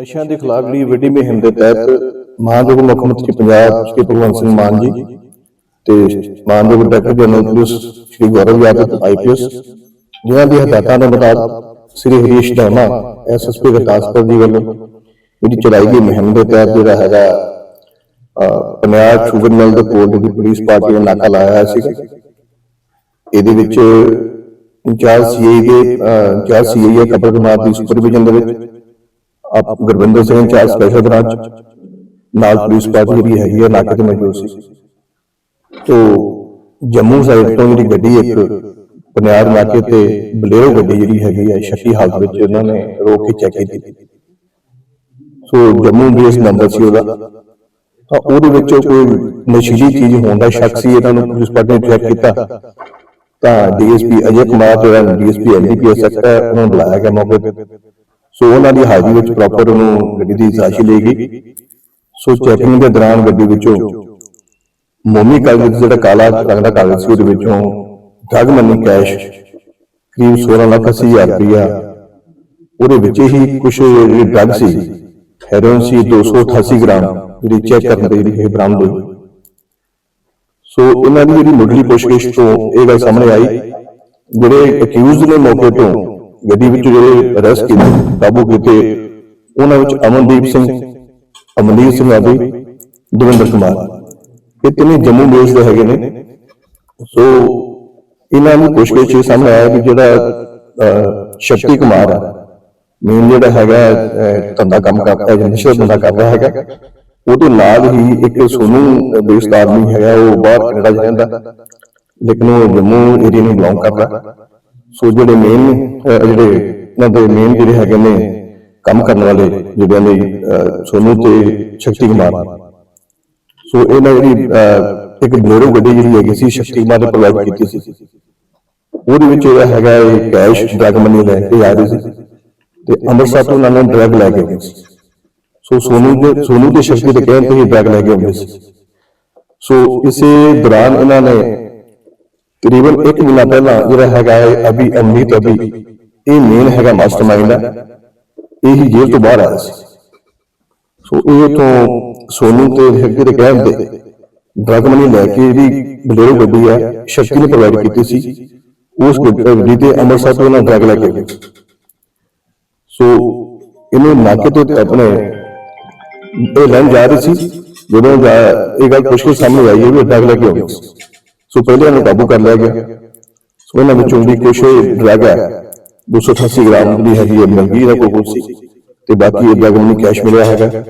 ਨਸ਼ਿਆਂ ਦੇ ਖਿਲਾਫ ਜਿਹੜੀ ਵੱਡੀ ਮੁਹਿੰਮ ਦੇ ਤਹਿਤ ਮਾਨਯੋਗ ਮੁੱਖ ਮੰਤਰੀ ਪੰਜਾਬ ਸ਼੍ਰੀ ਭਗਵੰਤ ਸਿੰਘ ਮਾਨ ਜੀ ਤੇ ਮਾਨਯੋਗ director general police Shri Gaurav Yadav IPS ਜਿਨ੍ਹਾਂ ਦੀ ਹਦਾਇਤਾਂ ਦੇ ਮੁਤਾਬਕ ਸ਼੍ਰੀ ਹਰੀਸ਼ ਦੌਨਾ ਐਸਐਸਪੀ ਗੁਰਦਾਸਪੁਰ ਜੀ ਵੱਲੋਂ ਜਿਹੜੀ ਚਲਾਈ ਗਈ ਮੁਹਿੰਮ ਦੇ ਤਹਿਤ ਜਿਹੜਾ ਹੈਗਾ ਅਹ, ਸ਼ੂਗਰ ਮਿਲ ਦੇ ਕੋਲ ਜਿਹੜੀ ਪੁਲਿਸ ਪਾਰਟੀ ਨੇ ਨਾਕਾ ਲਾਇਆ ਹੋਇਆ ਸੀ ਇਹਦੇ ਵਿੱਚ ਇੰਚਾਰਜ ਸੀਆਈ ਦੇ ਇੰਚਾਰਜ ਸੀਆਈ ਕਪਲ ਕੁਮਾਰ ਦੀ ਸੁਪਰਵਿਜ਼ਨ ਦੇ ਵਿੱਚ ਆਪ Gurvinder Singh incharge special branch ਨਾਲ ਪੁਲਿਸ ਪਾਰਟੀ ਜਿਹੜੀ ਹੈਗੀ ਹੈ ਨਾਕੇ ਤੇ ਮੌਜੂਦ ਸੀ। ਤੋ ਜੰਮੂ ਸਾਈਡ ਤੋਂ ਜਿਹੜੀ ਗੱਡੀ ਇੱਕ ਬਨਿਆਦ ਨਾਕੇ ਤੇ ਬਲੇਰੋ ਗੱਡੀ ਜਿਹੜੀ ਹੈਗੀ ਹੈ ਸ਼ੱਕੀ ਹਾਲਤ ਵਿੱਚ ਉਹਨਾਂ ਨੇ ਰੋਕ ਕੇ ਚੈੱਕ ਕੀਤੀ। ਸੋ ਜੰਮੂ ਬੇਸ ਨੰਬਰ ਸੀ ਉਹਦਾ। ਤਾਂ ਉਹਦੇ ਵਿੱਚੋਂ ਕੋਈ ਨਸ਼ੀਲੀ ਚੀਜ਼ ਹੋਣ ਦਾ ਸ਼ੱਕ ਸੀ, ਇਹਨਾਂ ਨੂੰ ਪੁਲਿਸ ਪਾਰਟੀ ਨੇ ਚੈੱਕ ਕੀਤਾ। ਤਾਂ ਡੀਐਸਪੀ ਅਜੇ ਕੁਮਾਰ ਜਿਹੜਾ ਡੀਐਸਪੀ ਐਨਡੀਪੀਐਸ ਹੈ, ਉਹਨੂੰ ਬੁਲਾਇਆ ਗਿਆ ਮੌਕੇ ਤੇ। ਸੋ ਉਹਨਾਂ ਦੀ ਹਾਜ਼ਰੀ ਵਿੱਚ ਪ੍ਰੋਪਰ ਉਹਨੂੰ ਗੱਡੀ ਦੀ ਜ਼ਾਸ਼ੀ ਲਈ ਗਈ। ਸੋ ਚੈਕਿੰਗ ਦੇ ਦੌਰਾਨ ਗੱਡੀ ਵਿੱਚੋਂ ਮੋਮੀ ਕਾਗਜ਼ ਜਿਹੜਾ ਕਾਲਾ ਰੰਗ ਦਾ ਕਾਗਜ਼ ਸੀ, ਉਹਦੇ ਵਿੱਚੋਂ ਡਰਗ ਮਨੀ ਕੈਸ਼ ਕਰੀਬ 16 ਲੱਖ 80 ਰੁਪਇਆ। ਉਹਦੇ ਵਿੱਚ ਹੀ ਕੁਝ ਜਿਹੜੀ ਡਰਗ ਸੀ ਹੈਰੋਇਨ ਸੀ 288 ਗ੍ਰਾਮ, ਜਿਹੜੀ ਚੈੱਕ ਕਰਨ ਦੇ ਜਿਹੜੀ ਬਰਾਮਦ ਹੋਈ। ਸੋ ਉਹਨਾਂ ਦੀ ਜਿਹੜੀ ਮੁੱਢਲੀ ਪੁੱਛਗਿੱਛ ਤੋਂ ਇਹ ਗੱਲ ਸਾਹਮਣੇ ਆਈ। ਜਿਹੜੇ ਅਕਿਊਜ਼ਡ ਨੇ ਮੌਕੇ ਤੋਂ ਗੱਡੀ ਵਿੱਚ ਜਿਹੜੇ ਅਰੈਸਟ ਕੀਤੇ, ਕਾਬੂ ਕੀਤੇ, ਉਹਨਾਂ ਵਿੱਚ ਅਮਨਦੀਪ ਸਿੰਘ ਅਮਨਦੀਪ ਸਿੰਘ ਆਦਿ, ਦਵਿੰਦਰ ਕੁਮਾਰ। ਇਹ ਤਿੰਨੇ ਜੰਮੂ ਬੇਸ ਦੇ ਹੈਗੇ ਨੇ। ਸੋ ਇਹਨਾਂ ਨੂੰ ਪੁੱਛਗਿੱਛ ਇਹ ਸਾਹਮਣੇ ਆਇਆ ਕਿ ਜਿਹੜਾ ਸ਼ਕਤੀ ਕੁਮਾਰ ਹੈ ਮੇਨ ਜਿਹੜਾ ਹੈਗਾ ਧੰਦਾ ਕੰਮ ਕਰਦਾ ਹੈ ਨਿਸ਼ਚਿਤ ਧੰਦਾ ਕਰਦਾ ਹੈਗਾ। ਉਹਦੇ ਨਾਲ ਹੀ ਇੱਕ ਸੋਨੂ ਬੇਸ ਦਾ ਆਦਮੀ ਹੈਗਾ, ਉਹ ਬਾਹਰ ਕੈਨੇਡਾ 'ਚ ਲੇਕਿਨ ਉਹ ਜੰਮੂ ਏਰੀਆ ਨੂੰ ਬਿਲੋਂਗ ਕਰਦਾ। ਸੋ ਜਿਹੜੇ ਮੇਨ ਜਿਹੜੇ ਇਹਨਾਂ ਦੇ ਮੇਨ ਜਿਹੜੇ ਹੈਗੇ ਨੇ ਕੰਮ ਕਰਨ ਵਾਲੇ ਜਿਹੜਿਆਂ ਦੇ ਸੋਨੂ ਤੇ ਸ਼ਕਤੀ ਕੁਮਾਰ। ਸੋ ਇਹਨਾਂ ਜਿਹੜੀ ਇੱਕ ਬਲੇਰੋ ਗੱਡੀ ਜਿਹੜੀ ਹੈਗੀ ਸੀ, ਸ਼ਕਤੀ ਕੁਮਾਰ ਨੇ ਪ੍ਰੋਵਾਈਡ ਕੀਤੀ ਸੀ। ਉਹਦੇ ਵਿੱਚ ਜਿਹੜਾ ਹੈਗਾ ਇਹ ਕੈਸ਼ ਡਰਗ ਮਨੀ ਲੈ ਕੇ ਆ ਰਹੀ ਸੀ ਤੇ ਅੰਮ੍ਰਿਤਸਰ ਤੋਂ ਉਹਨਾਂ ਨੇ ਡਰਗ ਲੈ ਕੇ ਗਏ ਸੀ। ਸੋ ਸੋਨੂ ਦੇ, ਸੋਨੂ ਤੇ ਸ਼ਕਤੀ ਦੇ ਕਹਿਣ ਤੇ ਹੀ ਡਰਗ ਲੈ ਕੇ ਆਉਂਦੇ ਸੀ। ਸੋ ਇਸੇ ਦੌਰਾਨ ਇਹਨਾਂ ਨੇ ਤਕਰੀਬਨ 1 ਮਹੀਨਾ ਪਹਿਲਾਂ ਜਿਹੜਾ ਹੈਗਾ ਹੈ ਅਭੀ ਅਮਨੀਤ ਅਭੀ ਇਹ ਮੇਨ ਹੈਗਾ ਮਾਸਟਰਮਾਈਂਡ ਹੈ। ਇਹ ਹੀ ਜੇਲ੍ਹ ਤੋਂ ਬਾਹਰ ਆਇਆ ਸੀ। ਸੋ ਇਹ ਤੋਂ ਸੋਨੂ ਤੇ ਸ਼ਕਤੀ ਦੇ ਕਹਿਣ ਤੇ ਡਰਗ ਮਨੀ ਲੈ ਕੇ ਜਿਹੜੀ ਬਲੇਰੋ ਗੱਡੀ ਹੈ, ਸ਼ਕਤੀ ਨੇ ਪ੍ਰੋਵਾਈਡ ਕੀਤੀ ਸੀ। ਉਸ ਗੱਡੀ ਤੇ ਅੰਮ੍ਰਿਤਸਰ ਤੋਂ ਉਹਨਾਂ ਡਰਗ ਲੈ ਕੇ ਗਏ ਸੋ ਇਹਨੇ ਨਾਕੇ ਤੇ ਆਪਣੇ ਇਹ ਲੈਣ ਜਾ ਰਹੀ ਸੀ। ਜਦੋਂ ਇਹ ਗੱਲ ਪੁੱਛ ਕੇ ਸਾਹਮਣੇ ਆਈ ਹੈ ਵੀ ਡਰਗ ਲੈ ਕੇ ਆਉਂਦੇ ਸੀ ਸੋ ਪਹਿਲੇ ਇਹਨੂੰ ਕਾਬੂ ਕਰ ਲਿਆ ਗਿਆ ਸੋ ਇਹਨਾਂ ਵਿੱਚੋਂ ਦੀ ਕੁਛ ਡਰਗ ਹੈ 288 ਗ੍ਰਾਮ ਦੀ ਹੈਗੀ ਹੈ ਮਲਗੀ ਦਾ ਕੋਈ ਸੀ ਤੇ ਬਾਕੀ ਇਹ ਡਰਗ ਨੂੰ ਕੈਸ਼ ਮਿਲਿਆ ਹੈਗਾ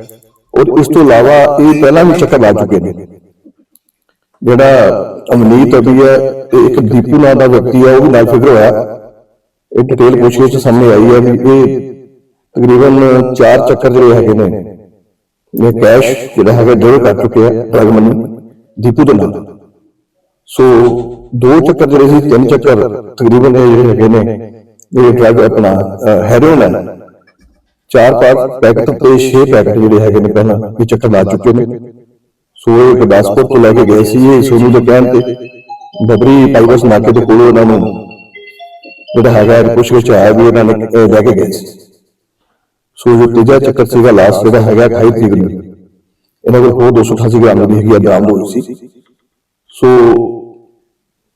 ਔਰ ਇਸ ਤੋਂ ਇਲਾਵਾ ਇਹ ਪਹਿਲਾਂ ਵੀ ਚੱਕਰ ਲਾ ਚੁੱਕੇ ਨੇ ਜਿਹੜਾ ਅਮਨੀਤ ਅਭੀ ਹੈ ਤੇ ਇੱਕ ਦੀਪੂ ਨਾਂ ਦਾ ਵਿਅਕਤੀ ਹੈ ਉਹ ਵੀ ਨਾਲ ਫਿਗਰ ਹੋਇਆ ਇਹ ਡਿਟੇਲ ਪੁੱਛਗਿੱਛ ਸਾਹਮਣੇ ਆਈ ਹੈ ਵੀ ਇਹ ਤਕਰੀਬਨ ਚਾਰ ਚੱਕਰ ਜਿਹੜੇ ਹੈਗੇ ਨੇ ਇਹ ਕੈਸ਼ ਜਿਹੜਾ ਹੈਗਾ ਡੇਢ ਕਰ ਚੁੱਕੇ ਆ ਡਰਗ ਮਨੀ ਦੀਪੂ ਦੇ ਨਾਲ ਸੋ ਦੋ ਚੱਕਰ ਜਿਹੜੇ ਸੀ ਤਿੰਨ ਚੱਕਰ ਤਕਰੀਬਨ ਇਹ ਜਿਹੜੇ ਹੈਗੇ ਨੇ ਇਹ ਡਰਗ ਆਪਣਾ ਹੈਰੋਇਨ ਹੈ ਚਾਰ ਪਾਕ ਪੈਕਟ ਤੇ 6 ਪੈਕਟ ਜਿਹੜੇ ਹੈਗੇ ਨੇ ਪਹਿਲਾਂ ਇਹ ਚੱਕਰ ਲਾ ਚੁੱਕੇ ਨੇ ਸੋ ਇਹ ਗੁਰਦਾਸਪੁਰ ਤੋਂ ਲੈ ਕੇ ਗਏ ਸੀ ਇਹ ਸੋਨੂ ਦੇ ਕਹਿਣ ਤੇ ਬਬਰੀ ਪਾਈਵਸ ਨਾਕੇ ਦੇ ਕੋਲ ਉਹਨਾਂ ਨੂੰ ਜਿਹੜਾ ਹੈਗਾ ਕੁਛ ਵਿੱਚ ਆਇਆ ਵੀ ਉਹਨਾਂ ਨੇ ਅਹ, ਲੈ ਕੇ ਗਏ ਸੀ ਸੋ ਜੋ ਤੀਜਾ ਚੱਕਰ ਸੀਗਾ ਲਾਸਟ ਜਿਹੜਾ ਹੈਗਾ 28 ਤਰੀਕ ਨੂੰ। ਇਹਨਾਂ ਕੋਲ ਹੋਰ 288 ਗ੍ਰਾਮ ਦੀ ਹੈਗੀ ਆ ਬਰਾਮਦ ਹੋਈ ਸੀ ਸੋ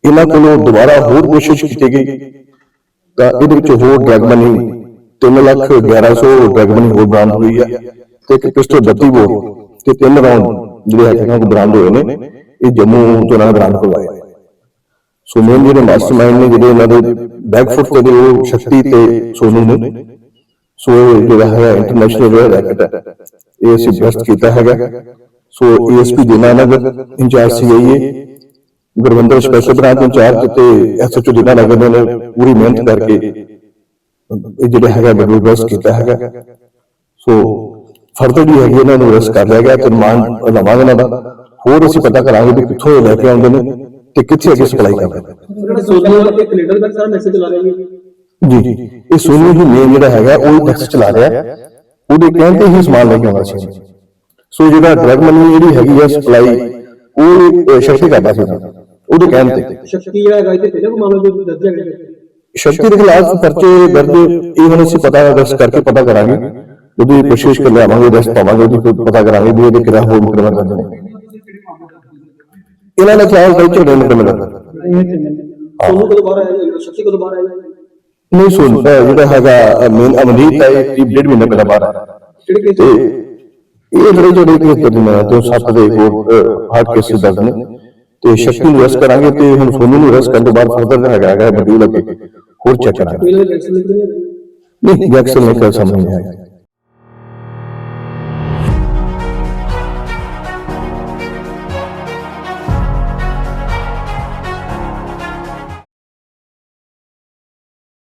ਇਹਨਾਂ ਕੋਲੋਂ ਦੁਬਾਰਾ ਹੋਰ ਕੋਸ਼ਿਸ਼ ਕੀਤੀ ਗਈ ਤਾਂ ਇਹਦੇ ਵਿੱਚ ਹੋਰ drug money 3 lakh 1100 drug money ਹੋਰ ਬਰਾਮਦ ਹੋਈ ਹੈ ਤੇ ਇੱਕ ਪਿਸਟਲ 32 ਬੋਰ ਤੇ ਤਿੰਨ ਰਾਉਂਡ ਜਿਹੜੇ ਹੈਗੇ ਨੇ ਬਰਾਮਦ ਹੋਏ ਨੇ, ਇਹ ਜੰਮੂ ਤੋਂ ਇਹਨਾਂ ਬਰਾਮਦ ਕਰਵਾਏ। ਸੋ ਮੇਨ ਜਿਹੜੇ ਮਾਸਟਰਮਾਈਂਡ ਨੇ, ਜਿਹੜੇ ਇਹਨਾਂ ਦੇ ਬੈਕਫੁੱਟ ਤੇ ਨੇ ਉਹ ਸ਼ਕਤੀ ਤੇ ਸੋਨੂ ਨੇ, ਸੋ ਇਹ ਜਿਹੜਾ ਹੈ ਇੰਟਰਨੈਸ਼ਨਲ ਰੈਕਟ ਹੈ ਇਹ ਅਸੀਂ ਬ੍ਰਸਟ ਕੀਤਾ ਹੈਗਾ। So ASP Dinanagar incharge CIA Gurvinder special branch incharge ਤੇ ਐਸਐਚਓ ਦਿਨਾਨਗਰ ਨੇ ਪੂਰੀ ਮਿਹਨਤ ਕਰਕੇ ਇਹ ਜਿਹੜਾ ਹੈਗਾ ਡਬਲ ਬ੍ਰਸਟ ਕੀਤਾ ਹੈਗਾ। ਸੋ ਫਰਦਰ ਵੀ ਹੈਗੀ ਇਹਨਾਂ ਨੂੰ ਅਰੈਸਟ ਕਰ ਲਿਆ ਗਿਆ ਤੇ ਮਾਨ ਲਵਾਂਗੇ ਦਾ। ਹੋਰ ਅਸੀਂ ਪਤਾ ਕਰਾਂਗੇ ਵੀ ਕਿੱਥੋਂ ਇਹ ਲੈ ਕੇ ਆਉਂਦੇ ਨੇ ਤੇ ਕਿੱਥੇ ਅੱਗੇ ਸਪਲਾਈ ਕਰਦੇ ਨੇ। ਜਿਹੜਾ ਸੋਸ਼ਲ ਵਾਲਾ ਇੱਕ ਲੀਡਰ ਦਾ ਸਾਰਾ ਮੈਸੇਜ ਚਲਾ ਰਿਹਾ ਜੀ। ਜੀ ਇਹ ਸੋਨੂ ਜੀ ਮੇਨ ਜਿਹੜਾ ਹੈਗਾ ਉਹ ਟੈਕਸ ਚਲਾ ਰਿਹਾ। ਉਹਦੇ ਕਹਿਣ ਤੇ ਹੀ ਸਮਾਨ ਲੈ ਕੇ ਆਉਂਦਾ ਸੀ। ਸੋ ਜਿਹੜਾ ਡਰਗ ਮਨੀ ਜਿਹੜੀ ਹੈਗੀ ਹੈ ਸਪਲਾਈ ਉਹ ਸ਼ਕਤੀ ਕਰਦਾ ਸੀ ਉਹਦੇ ਕਹਿਣ ਤੇ। ਸ਼ਕਤੀ ਜਿਹੜਾ ਹੈਗਾ ਇੱਥੇ ਪਹਿਲਾਂ ਮਾਮਲਾ ਜੋ ਦਰਜ ਹੈਗਾ ਸ਼ਕਤੀ ਦੇ ਖਿਲਾਫ ਪਰਚੇ ਦਰਜ ਇਹ ਹੁਣ ਅਸੀਂ ਪਤਾ ਦਰਜ ਕਰਕੇ ਪਤਾ ਕਰਾਂਗੇ। ਉਹਦੀ ਕੋਸ਼ਿਸ਼ ਕਰ ਲਿਆਵਾਂਗੇ ਰੈਸਟ ਪਾਵਾਂਗੇ ਉਹਦੀ ਕੋਈ ਪਤਾ ਕਰਾਂਗੇ ਵੀ ਇਹਦੇ ਕਿਹੜਾ ਹੋਰ ਮੁਕਦਮਾ ਦਰਜ ਨੇ ਇਹਨਾਂ ਨੇ ਚਾਹ ਕੋਈ ਝਗੜੇ ਨੂੰ ਮਿਲਦਾ ਤੁਹਾਨੂੰ ਕਦੋਂ ਬਾਹਰ ਆਇਆ ਕਦੋਂ ਬਾਹਰ ਆਇਆ ਨਹੀਂ ਸੁਣ ਜਿਹੜਾ ਹੈਗਾ ਮੇਨ ਅਮਨੀਤ ਹੈ ਇਹ ਡੇਢ ਮਹੀਨੇ ਪਹਿਲਾਂ ਬਾਹਰ ਆਇਆ। ਕੇਸ ਤੇ ਇਹ ਜਿਹੜੇ ਜਿਹੜੇ ਕਿ ਕਰਦੇ ਨੇ ਤੇ ਉਹ ਸੱਤ ਦੇ ਹੋਰ ਹਾਰਟ ਕੇਸ ਦਰਜ ਨੇ। ਤੇ ਸ਼ਕਤੀ ਨੂੰ ਰੈਸਟ ਕਰਾਂਗੇ ਤੇ ਹੁਣ ਸੋਨੂ ਨੂੰ ਰੈਸਟ ਕਰਨ ਤੋਂ ਬਾਅਦ ਫਰਦਰ ਹੈਗਾ ਹੈਗਾ ਮਡਿਊਲ ਅੱਗੇ ਹੋਰ ਚੈੱਕ ਕਰਾਂਗੇ ਨਹੀਂ ਜੈਕਸਨ ਨੇ ਕਰ ਨਹੀਂ ਆਇਆ